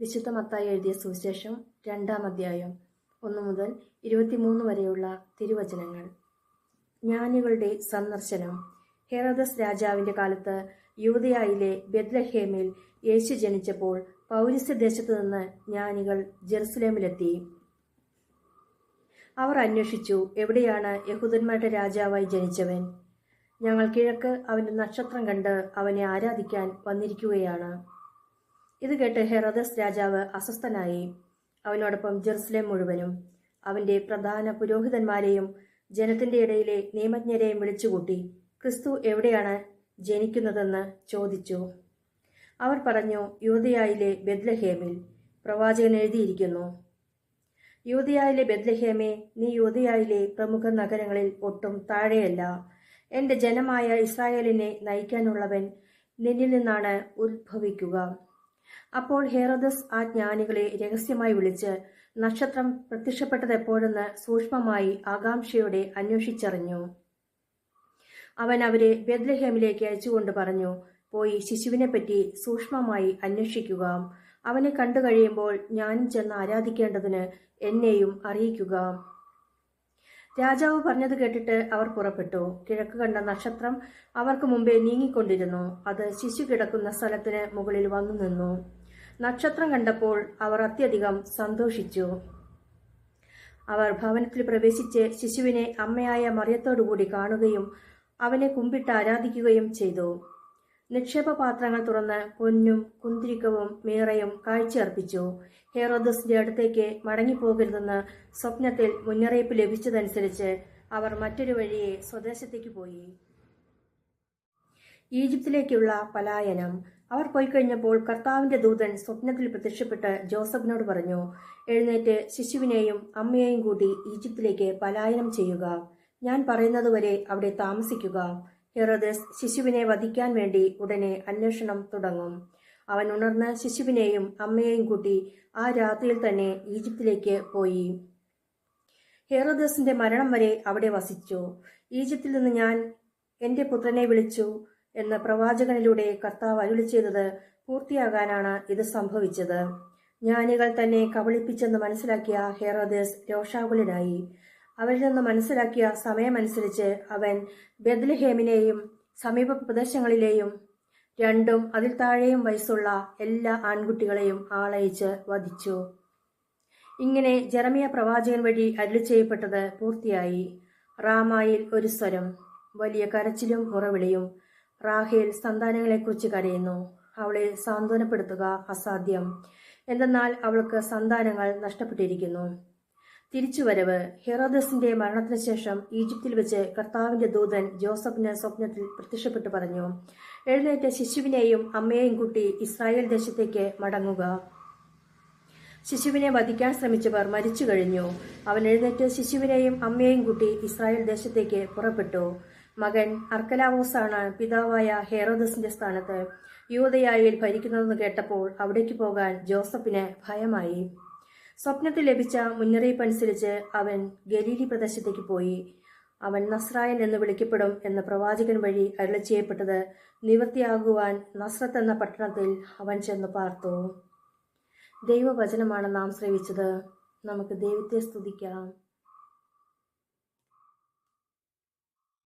വിശുദ്ധ മത്തായി എഴുതിയ സുവിശേഷം രണ്ടാം അധ്യായം ഒന്നു മുതൽ ഇരുപത്തിമൂന്ന് വരെയുള്ള തിരുവചനങ്ങൾ. ജ്ഞാനികളുടെ സന്ദർശനം. ഹെറദസ് രാജാവിന്റെ കാലത്ത് യൂതയായിലെ ബെദ്ലഹേമിൽ യേശു ജനിച്ചപ്പോൾ പൗരസ്യ ദേശത്തു നിന്ന് ജ്ഞാനികൾ ജെറുസലേമിലെത്തി. അവർ അന്വേഷിച്ചു എവിടെയാണ് യഹൂദന്മാരുടെ രാജാവായി ജനിച്ചവൻ? ഞങ്ങൾ കിഴക്ക് അവന്റെ നക്ഷത്രം കണ്ട് അവനെ ആരാധിക്കാൻ വന്നിരിക്കുകയാണ്. ഇത് കേട്ട് ഹെറോദസ് രാജാവ് അസ്വസ്ഥനായി. അവനോടൊപ്പം ജെറുസലേം മുഴുവനും അവന്റെ പ്രധാന പുരോഹിതന്മാരെയും ജനത്തിന്റെ ഇടയിലെ നിയമജ്ഞരെയും വിളിച്ചുകൂട്ടി ക്രിസ്തു എവിടെയാണ് ജനിക്കുന്നതെന്ന് ചോദിച്ചു. അവർ പറഞ്ഞു യൂതയായിലെ ബെദ്ലഹേമിൽ പ്രവാചകൻ എഴുതിയിരിക്കുന്നു. യൂതയായിലെ ബെദ്ലഹേമേ നീ യൂതയായിലെ പ്രമുഖ നഗരങ്ങളിൽ ഒട്ടും താഴെയല്ല. എന്റെ ജനമായ ഇസ്രായേലിനെ നയിക്കാനുള്ളവൻ നിന്നിൽ നിന്നാണ് ഉത്ഭവിക്കുക. അപ്പോൾ ഹേറോദസ് ആ ജ്ഞാനികളെ രഹസ്യമായി വിളിച്ച് നക്ഷത്രം പ്രത്യക്ഷപ്പെട്ടത് എപ്പോഴെന്ന് സൂക്ഷ്മമായി ആകാംക്ഷയോടെ അന്വേഷിച്ചറിഞ്ഞു. അവൻ അവരെ ബെദ്ലഹേമിലേക്ക് അയച്ചുകൊണ്ട് പറഞ്ഞു പോയി ശിശുവിനെപ്പറ്റി സൂക്ഷ്മമായി അന്വേഷിക്കുക. അവനെ കണ്ടു കഴിയുമ്പോൾ ഞാനും ചെന്ന് ആരാധിക്കേണ്ടതിന് എന്നെയും അറിയിക്കുക. രാജാവ് പറഞ്ഞത് കേട്ടിട്ട് അവർ പുറപ്പെട്ടു. കിഴക്ക് കണ്ട നക്ഷത്രം അവർക്ക് മുമ്പേ നീങ്ങിക്കൊണ്ടിരുന്നു. അത് ശിശു കിടക്കുന്ന സ്ഥലത്തിന് മുകളിൽ വന്നു നിന്നു. നക്ഷത്രം കണ്ടപ്പോൾ അവർ അത്യധികം സന്തോഷിച്ചു. അവർ ഭവനത്തിൽ പ്രവേശിച്ച് ശിശുവിനെ അമ്മയായ മറിയത്തോടുകൂടി കാണുകയും അവനെ കുമ്പിട്ട് ആരാധിക്കുകയും ചെയ്തു. നിക്ഷേപപാത്രങ്ങൾ തുറന്ന് പൊന്നും കുന്തിരിക്കവും മീറയും കാഴ്ചയർപ്പിച്ചു. ഹേറോദസിന്റെ അടുത്തേക്ക് മടങ്ങിപ്പോകരുതെന്ന് സ്വപ്നത്തിൽ മുന്നറിയിപ്പ് ലഭിച്ചതനുസരിച്ച് അവർ മറ്റൊരു വഴിയെ സ്വദേശത്തേക്ക് പോയി. ഈജിപ്തിലേക്കുള്ള പലായനം. അവർ പോയി കഴിഞ്ഞപ്പോൾ കർത്താവിന്റെ ദൂതൻ സ്വപ്നത്തിൽ പ്രത്യക്ഷപ്പെട്ട് ജോസഫിനോട് പറഞ്ഞു എഴുന്നേറ്റ് ശിശുവിനെയും അമ്മയെയും കൂടി ഈജിപ്തിലേക്ക് പലായനം ചെയ്യുക. ഞാൻ പറയുന്നതുവരെ അവിടെ താമസിക്കുക. ഹെറോദസ് ശിശുവിനെ വധിക്കാൻ വേണ്ടി ഉടനെ അന്വേഷണം തുടങ്ങും. അവൻ ഉണർന്ന് ശിശുവിനെയും അമ്മയെയും കൂട്ടി ആ രാത്രിയിൽ തന്നെ ഈജിപ്തിലേക്ക് പോയി. ഹെറോദസിന്റെ മരണം വരെ അവിടെ വസിച്ചു. ഈജിപ്തിൽ നിന്ന് ഞാൻ എന്റെ പുത്രനെ വിളിച്ചു എന്ന് പ്രവാചകനിലൂടെ കർത്താവ് അരുളി ചെയ്തത് പൂർത്തിയാകാനാണ് ഇത് സംഭവിച്ചത്. ജ്ഞാനികൾ തന്നെ കബളിപ്പിച്ചെന്ന് മനസ്സിലാക്കിയ ഹെറോദസ് രോഷാകുലനായി. അവരിൽ നിന്ന് മനസ്സിലാക്കിയ സമയമനുസരിച്ച് അവൻ ബദ്ലഹേമിനെയും സമീപ പ്രദേശങ്ങളിലെയും രണ്ടും അതിൽ താഴെയും വയസ്സുള്ള എല്ലാ ആൺകുട്ടികളെയും ആളയിച്ച് വധിച്ചു. ഇങ്ങനെ ജെറമിയ പ്രവാചകൻ വഴി അരുളി ചെയ്യപ്പെട്ടത് പൂർത്തിയായി. റാമായിൽ ഒരു സ്വരം വലിയ കരച്ചിലും മുറവിളിയും റാഹേൽ സന്താനങ്ങളെക്കുറിച്ച് കരയുന്നു. അവളെ സാന്ത്വനപ്പെടുത്തുക അസാധ്യം. എന്തെന്നാൽ അവൾക്ക് സന്താനങ്ങൾ നഷ്ടപ്പെട്ടിരിക്കുന്നു. തിരിച്ചുവരവ്. ഹെറോദസിന്റെ മരണത്തിന് ശേഷം ഈജിപ്തിൽ വെച്ച് കർത്താവിന്റെ ദൂതൻ ജോസഫിന് സ്വപ്നത്തിൽ പ്രത്യക്ഷപ്പെട്ടു പറഞ്ഞു. എഴുന്നേറ്റ ശിശുവിനെയും അമ്മയെയും കൂട്ടി ഇസ്രായേൽ ദേശത്തേക്ക് മടങ്ങുക. ശിശുവിനെ വധിക്കാൻ ശ്രമിച്ചവർ മരിച്ചു കഴിഞ്ഞു. അവൻ എഴുന്നേറ്റ് ശിശുവിനെയും അമ്മയെയും കൂട്ടി ഇസ്രായേൽ ദേശത്തേക്ക് പുറപ്പെട്ടു. മകൻ അർക്കലാവോസാണ് പിതാവായ ഹെറോദസിന്റെ സ്ഥാനത്ത്. യൂതയായിൽ ഭരിക്കുന്നതെന്ന് കേട്ടപ്പോൾ അവിടേക്ക് പോകാൻ ജോസഫിന് ഭയമായി. സ്വപ്നത്തിൽ ലഭിച്ച മുന്നറിയിപ്പ് അനുസരിച്ച് അവൻ ഗലീലി പ്രദേശത്തേക്ക് പോയി. അവൻ നസ്രായൻ എന്ന് വിളിക്കപ്പെടും എന്ന പ്രവാചകൻ വഴി അരുളി ചെയ്യപ്പെട്ടത് നിവൃത്തിയാകുവാൻ നസ്രത്ത് എന്ന പട്ടണത്തിൽ അവൻ ചെന്ന് പാർത്തു. ദൈവവചനമാണ് നാം ശ്രവിച്ചത്. നമുക്ക് ദൈവത്തെ സ്തുതിക്കാം.